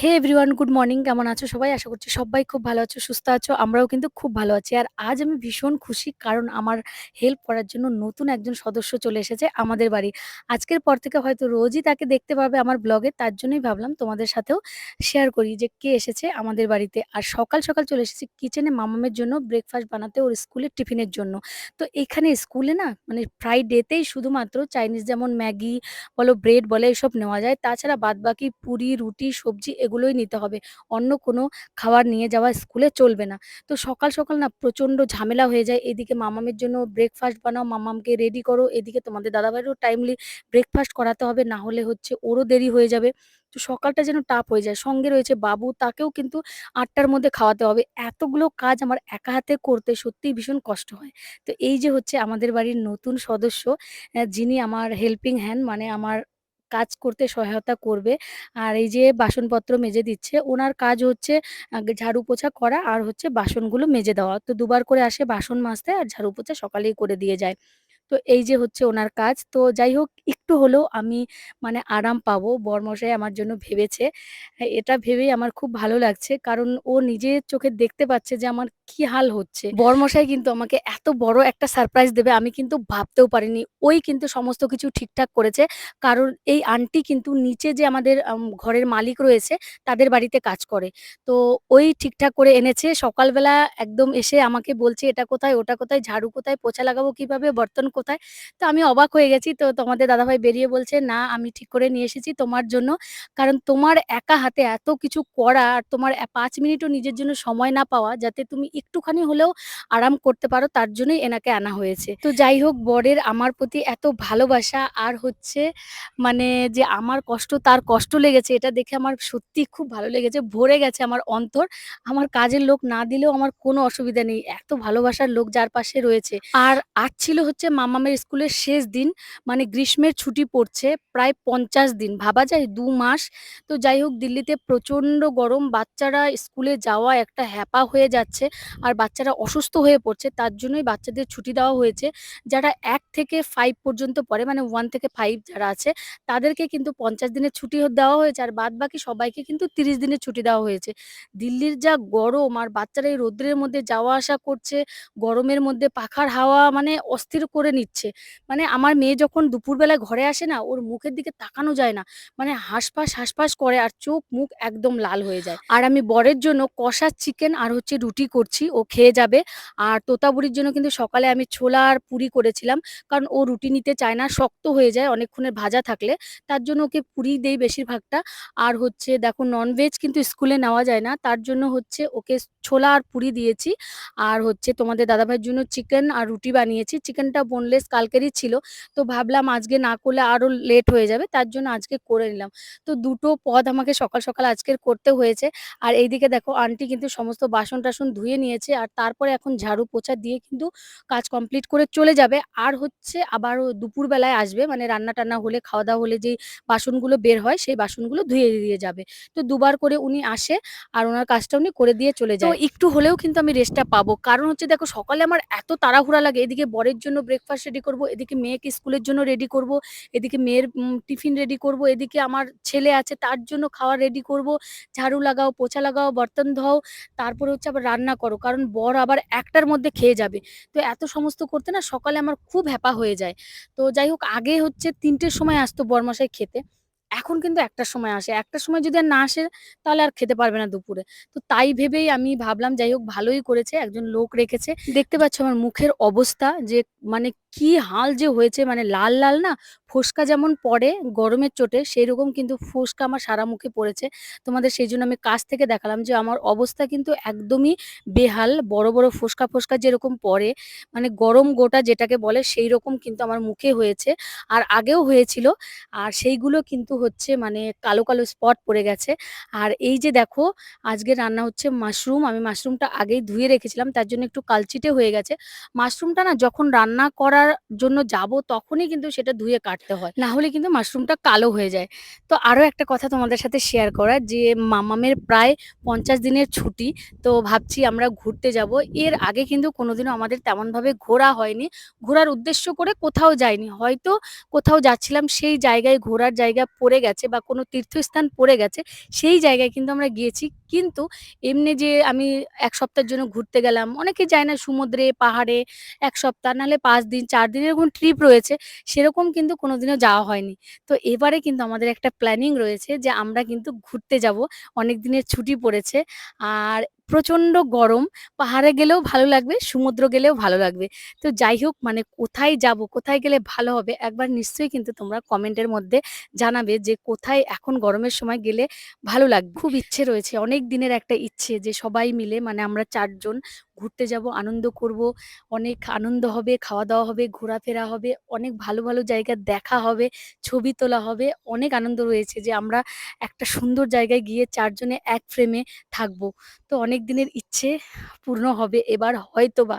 হে everyone good morning কেমন আছো সবাই? আশা করছি সবাই খুব ভালো আছো, সুস্থ আছো। আমরাও কিন্তু খুব ভালো আছি। আর আজ আমি ভীষণ খুশি কারণ আমার হেল্প করার জন্য নতুন একজন সদস্য চলে এসেছে আমাদের বাড়ি। আজকের পর থেকে হয়তো রোজই তাকে দেখতে পাবে আমার ব্লগে। তার জন্যই ভাবলাম তোমাদের সাথেও শেয়ার করি যে কে এসেছে আমাদের বাড়িতে। আর সকাল, সকাল চলে এসেছি কিচেনে মামামের জন্য ব্রেকফাস্ট বানাতে ওর স্কুলের টিফিনের জন্য। তো এখানে স্কুলে না মানে ফ্রাইডেতেই শুধুমাত্র চাইনিজ যেমন ম্যাগি বলো, ব্রেড বলে এসব নেওয়া যায়। তাছাড়া বাদবাকি পুরি, রুটি, সবজি এগুলোই নিতে হবে। অন্য কোনো খাবার নিয়ে যাওয়া স্কুলে চলবে না। তো সকাল, সকাল না প্রচণ্ড ঝামেলা হয়ে যায়। এদিকে মামামের জন্য ব্রেকফাস্ট বানাও, মামামকে রেডি করো। এদিকে তোমাদের দাদাভাইয়েরও টাইমলি ব্রেকফাস্ট করাতে হবে। না হলে হচ্ছে ওরও দেরি হয়ে যাবে। তো সকালটা যেন টাফ হয়ে যায়। সঙ্গে রয়েছে বাবু, তাকেও কিন্তু আটটার মধ্যে খাওয়াতে হবে। এতগুলো কাজ আমার একা হাতে করতে সত্যিই ভীষণ কষ্ট হয়। তো এই যে হচ্ছে আমাদের বাড়ির নতুন সদস্য, যিনি আমার হেল্পিং হ্যান্ড মানে আমার কাজ করতে সহায়তা করবে। আর এই যে বাসনপত্র মেজে দিচ্ছে, ওনার কাজ হচ্ছে ঝাড়ু পোছা করা আর হচ্ছে বাসনগুলো মেজে দেওয়া। তো দুবার করে আসে বাসন মাজতে আর ঝাড়ু পোছা সকালেই করে দিয়ে যায়। তো এই যে হচ্ছে ওনার কাজ। তো যাই হোক একটু হলেও আমি মানে আরাম পাবো। বরমশাই আমার জন্য ভেবেছে। হ্যাঁ, এটা ভেবেই আমার খুব ভালো লাগছে। কারণ ও নিজের চোখে দেখতে পাচ্ছে যে আমার কি হাল হচ্ছে। বরমশাই কিন্তু আমাকে এত বড় একটা সারপ্রাইজ দেবে আমি কিন্তু ভাবতেও পারিনি। ওই কিন্তু সমস্ত কিছু ঠিকঠাক করেছে। কারণ এই আন্টি কিন্তু নিচে যে আমাদের ঘরের মালিক রয়েছে তাদের বাড়িতে কাজ করে। তো ওই ঠিকঠাক করে এনেছে। সকালবেলা একদম এসে আমাকে বলছে, "এটা কোথায়? ওটা কোথায়? ঝাড়ু কোথায়? পোছা লাগাবো কীভাবে? বর্তন কোথায়?" তো আমি অবাক হয়ে গেছি। তো তোমাদের দাদাভাই বেরিয়ে বলছে, "না, আমি ঠিক করে নিয়ে এসেছি তোমার জন্য। কারণ তোমার একা হাতে এত কিছু করা আর তোমার পাঁচ মিনিটও নিজের জন্য সময় না পাওয়া, যাতে তুমি একটুখানি হলেও আরাম করতে পারো তার জন্যই এনাকে আনা হয়েছে।" তো যাই হোক বরের আমার প্রতি এত ভালোবাসা আর হচ্ছে মানে যে আমার কষ্ট তার কষ্ট লেগেছে এটা দেখে আমার সত্যিই খুব ভালো লেগেছে। ভরে গেছে আমার অন্তর। আমার কাজের লোক না দিলেও আমার কোনো অসুবিধা নেই। এত ভালোবাসার লোক যার পাশে রয়েছে। আর আজ ছিল হচ্ছে মামামের স্কুলের শেষ দিন। মানে গ্রীষ্মের ছুটি পড়ছে প্রায় ৫০ দিন। ভাবা যায় দু মাস। তো যাই হোক দিল্লিতে প্রচণ্ড গরম। বাচ্চারা স্কুলে যাওয়া একটা হ্যাপা হয়ে যাচ্ছে। আর বাচ্চারা অসুস্থ হয়ে পড়ছে। তার জন্যই বাচ্চাদের ছুটি দেওয়া হয়েছে। যারা এক থেকে ফাইভ পর্যন্ত পড়ে মানে ওয়ান থেকে ফাইভ যারা আছে তাদেরকে কিন্তু ৫০ দিনের ছুটি দেওয়া হয়েছে। আর বাদ বাকি সবাইকে কিন্তু ৩০ দিনের ছুটি দেওয়া হয়েছে। দিল্লির যা গরম আর বাচ্চারা এই রৌদ্রের মধ্যে যাওয়া আসা করছে, গরমের মধ্যে পাখার হাওয়া মানে অস্থির করে নিচ্ছে। মানে আমার মেয়ে যখন দুপুরবেলায় ঘরে আসে না, ওর মুখের দিকে তাকানো যায় না। মানে হাঁসফাঁস, হাঁসফাঁস করে আর চোখ মুখ একদম লাল হয়ে যায়। আর আমি বরের জন্য কষা চিকেন আর হচ্ছে রুটি করছি, ও খেয়ে যাবে। আর তোতাবুড়ির জন্য কিন্তু সকালে আমি ছোলা আর পুরি করেছিলাম। কারণ ও রুটি নিতে চায় না, শক্ত হয়ে যায় অনেকক্ষণের ভাজা থাকলে। তার জন্য ওকে পুরি দেই বেশিরভাগটা। আর হচ্ছে দেখো ননভেজ কিন্তু স্কুলে নেওয়া যায় না। তার জন্য হচ্ছে ওকে ছোলা আর পুরি দিয়েছি। আর হচ্ছে তোমাদের দাদাভাইয়ের জন্য চিকেন আর রুটি বানিয়েছি। চিকেনটা বোনলেস কালকেরই ছিল। তো ভাবলাম আজকে না করলে আরও লেট হয়ে যাবে। তার জন্য আজকে করে নিলাম। তো দুটো পদ আমাকে সকাল, সকাল আজকের করতে হয়েছে। আর এইদিকে দেখো আন্টি কিন্তু সমস্ত বাসন-টাসন ধুয়ে নিয়েছে। আর তারপরে এখন ঝাড়ু পোছা দিয়ে কিন্তু কাজ কমপ্লিট করে চলে যাবে। আর হচ্ছে আবার দুপুরবেলায় আসবে মানে রান্না-টান্না হলে, খাওয়া-দাওয়া হলে যেই বাসনগুলো বের হয় সেই বাসনগুলো ধুয়ে দিয়ে যাবে। তো দুবার করে উনি আসে আর ওনার কাজটা উনি করে দিয়ে চলে যায়। একটু হলেও কিন্তু আমি রেস্টটা পাবো। কারণ হচ্ছে দেখো সকালে আমার এত তাড়াহুড়া লাগে। এদিকে বরের জন্য ব্রেকফাস্ট রেডি করব, এদিকে মেয়েকে স্কুলের জন্য রেডি করব, এদিকে মেয়ের টিফিন রেডি করব, এদিকে আমার ছেলে আছে তার জন্য খাওয়ার রেডি করব। ঝাড়ু লাগাও, পোছা লাগাও, বর্তন ধোও, তারপরে হচ্ছে আবার রান্না করো। কারণ বর আবার একটার মধ্যে খেয়ে যাবে। তো এত সমস্ত করতে না সকালে আমার খুব হ্যাপা হয়ে যায়। তো যাই হোক আগে হচ্ছে তিনটের সময় আসতো বরমশাই খেতে। এখন কিন্তু ১টার সময় আসে। ১টার সময় যদি আর না আসে তাহলে আর খেতে পারবে না দুপুরে। তো তাই ভেবেই আমি ভাবলাম যাই হোক ভালোই করেছে একজন লোক রেখেছে। দেখতে পাচ্ছ আমার মুখের অবস্থা যে মানে কি হাল যে হয়েছে মানে লাল, লাল না ফোস্কা যেমন পড়ে গরমের চোটে সেইরকম কিন্তু ফোস্কা আমার সারা মুখে পড়েছে। তোমাদের সেই জন্য আমি কাছ থেকে দেখালাম যে আমার অবস্থা কিন্তু একদমই বেহাল। বড়, বড় ফোস্কা, ফোস্কা যেরকম পড়ে মানে গরম গোটা যেটাকে বলে সেই রকম কিন্তু আমার মুখে হয়েছে। আর আগেও হয়েছিল। আর সেইগুলো কিন্তু হচ্ছে মানে কালো, কালো স্পট পড়ে গেছে। আর এই যে দেখো আজকে রান্না হচ্ছে মাশরুম। আমি মাশরুমটা আগেই ধুয়ে রেখেছিলাম তার জন্য একটু কালচিটে হয়ে গেছে। মাশরুমটা না যখন রান্না করা করার জন্য যাব তখনই কিন্তু সেটা ধুয়ে কাটতে হয়। না হলে কিন্তু মাশরুমটা কালো হয়ে যায়। তো আরও একটা কথা তোমাদের সাথে শেয়ার করার যে মামামের প্রায় ৫০ দিনের ছুটি। তো ভাবছি আমরা ঘুরতে যাব। এর আগে কিন্তু কোনোদিনও আমাদের তেমনভাবে ঘোরা হয়নি। ঘোরার উদ্দেশ্য করে কোথাও যাইনি। হয়তো কোথাও যাচ্ছিলাম সেই জায়গায় ঘোরার জায়গা পড়ে গেছে বা কোনো তীর্থস্থান পড়ে গেছে, সেই জায়গায় কিন্তু আমরা গিয়েছি। কিন্তু এমনি যে আমি এক সপ্তাহের জন্য ঘুরতে গেলাম, অনেকে যায় না সমুদ্রে, পাহাড়ে এক সপ্তাহ নাহলে পাঁচ দিন, ৪ দিনের কোন ট্রিপ রয়েছে, সেরকম কিন্তু কোনোদিনও যাওয়া হয়নি। তো এবারে কিন্তু আমাদের একটা প্ল্যানিং রয়েছে যে আমরা কিন্তু ঘুরতে যাব। অনেক দিনের ছুটি পড়েছে। আর প্রচণ্ড গরম। পাহাড়ে গেলেও ভালো লাগবে, সমুদ্র গেলেও ভালো লাগবে। তো যাই হোক মানে কোথায় যাব, কোথায় গেলে ভালো হবে একবার নিশ্চয়ই কিন্তু তোমরা কমেন্টের মধ্যে জানাবে যে কোথায় এখন গরমের সময় গেলে ভালো লাগবে। খুব ইচ্ছে রয়েছে, অনেক দিনের একটা ইচ্ছে যে সবাই মিলে মানে আমরা চারজন ঘুরতে যাব, আনন্দ করব, অনেক আনন্দ হবে, খাওয়া-দাওয়া হবে, ঘোরাফেরা হবে, অনেক ভালো, ভালো জায়গা দেখা হবে, ছবি তোলা হবে। অনেক আনন্দ রয়েছে যে আমরা একটা সুন্দর জায়গায় গিয়ে চারজনে এক ফ্রেমে থাকব। তো অনেক দিনের ইচ্ছে পূর্ণ হবে এবার হয়তো বা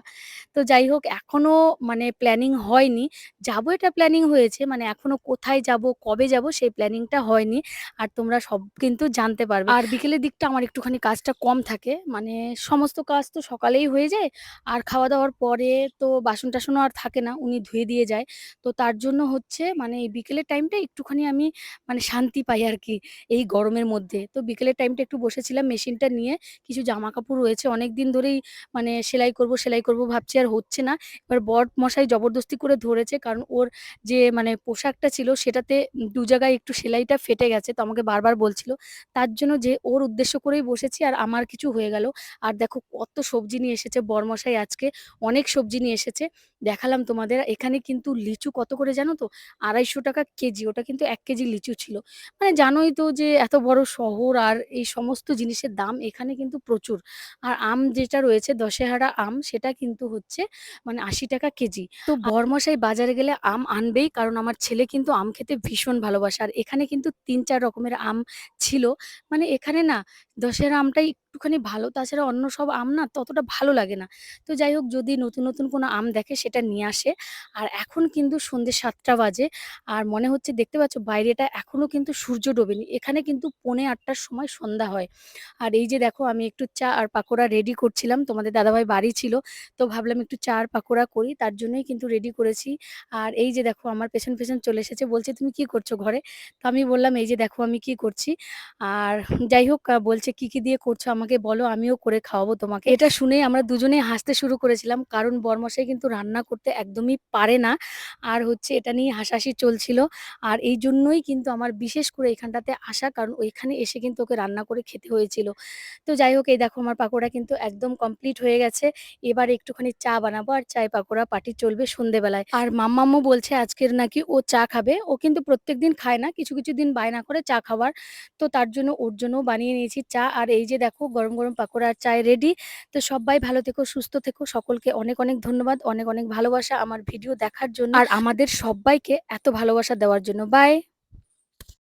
তো যাই হোক এখনও মানে প্ল্যানিং হয়নি। যাব এটা প্ল্যানিং হয়েছে মানে এখনও কোথায় যাব, কবে যাব সেই প্ল্যানিংটা হয়নি। আর তোমরা সব কিন্তু জানতে পারবে। আর বিকেলের দিকটা আমার একটুখানি কাজটা কম থাকে। মানে সমস্ত কাজ তো সকালেই হয়ে যায়। আর খাওয়া-দাওয়ার পরে তো বাসন-টাসনও আর থাকে না। উনি ধুয়ে দিয়ে যায়। তো তার জন্য হচ্ছে মানে এই বিকেলের টাইমটা একটুখানি আমি মানে শান্তি পাই আর কি এই গরমের মধ্যে। তো বিকেলের টাইমটা একটু বসেছিলাম মেশিনটা নিয়ে। কিছু জামা কাপড় রয়েছে অনেকদিন ধরেই মানে সেলাই করব, সেলাই করব ভাবছি আর হচ্ছে না। এবার বরমশাই জবরদস্তি করে ধরেছে কারণ ওর যে মানে পোশাকটা ছিল সেটাতে ২ জায়গায় একটু সেলাইটা ফেটে গেছে। তো আমাকে বারবার বলছিল। তার জন্য যে ওর উদ্দেশ্য করেই বসেছি আর আমার কিছু হয়ে গেল। আর দেখো কত সবজি নিয়ে এসেছে বরমশাই আজকে। অনেক সবজি নিয়ে এসেছে। দেখালাম তোমাদের। এখানে কিন্তু লিচু কত করে জানো তো? ৳২৫০ কেজি। ওটা কিন্তু এক কেজি লিচু ছিল। মানে জানোই তো যে এত বড় শহর আর এই সমস্ত জিনিসের দাম এখানে কিন্তু প্রচুর। আর আম যেটা রয়েছে দশেহারা আম সেটা কিন্তু হচ্ছে মানে ৳৮০ কেজি। তো বরমশাই বাজারে গেলে আম আনবেই কারণ আমার ছেলে কিন্তু আম খেতে ভীষণ ভালোবাসে। আর এখানে কিন্তু ৩-৪ রকমের আম ছিল। মানে এখানে না দশেরা আমটাই একটুখানি ভালো। তাছাড়া অন্য সব আম না ততটা ভালো লাগে না। তো যাই হোক যদি নতুন, নতুন কোনো আম দেখে সেটা নিয়ে আসে। আর এখন কিন্তু সন্ধ্যে সাতটা বাজে। আর মনে হচ্ছে দেখতে পাচ্ছ বাইরেটা এখনও কিন্তু সূর্য ডোবেনি। এখানে কিন্তু পৌনে আটটার সময় সন্ধ্যা হয়। আর এই যে দেখো আমি একটু চা আর পাকোড়া রেডি করছিলাম। তোমাদের দাদাভাই বাড়ি ছিল। তো ভাবলাম একটু চা আর পাকোড়া করি। তার জন্যই কিন্তু রেডি করেছি। আর এই যে দেখো আমার পেছন, পেছন চলে এসেছে। বলছে, "তুমি কি করছ ঘরে?" তো আমি বললাম, "এই যে দেখো আমি কি করছি।" আর যাই হোক বলছে, "কি, কি দিয়ে করছ আমাকে বলো আমিও করে খাওয়াবো তোমাকে।" এটা শুনেই আমরা দুজনেই হাসতে শুরু করেছিলাম। কারণ বরমশাই কিন্তু রান্না করতে একদমই পারে না। আর হচ্ছে এটা নিয়ে হাসাহাসি চলছিল। আর এই জন্যই কিন্তু আমার বিশেষ করে এখানটাতে আসা কারণ ওইখানে এসে কিন্তু ওকে রান্না করে খেতে হয়েছিল। তো যাই হোক এই দেখো আমার পাকোড়া কিন্তু একদম কমপ্লিট হয়ে গেছে। এবার একটুখানি চা বানাবো আর চায় পাকোড়া পার্টি চলবে সন্ধ্যেবেলায়। আর মাম্মামও বলছে আজকের নাকি ও চা খাবে। ও কিন্তু প্রত্যেকদিন খায় না। কিছু, কিছু দিন বায়না করে চা খাওয়ার। তো তার জন্য ওর জন্যও বানিয়ে নিয়েছি চা। আর এই যে দেখো গরম, গরম পাকোড়া আর চায় রেডি। তো সবাই ভালো থেকো, সুস্থ থেকো। সকলকে অনেক, অনেক ধন্যবাদ। অনেক, অনেক ভালোবাসা আমার ভিডিও দেখার জন্য। আর আমাদের সবাইকে এত ভালোবাসা দেওয়ার জন্য। বাই।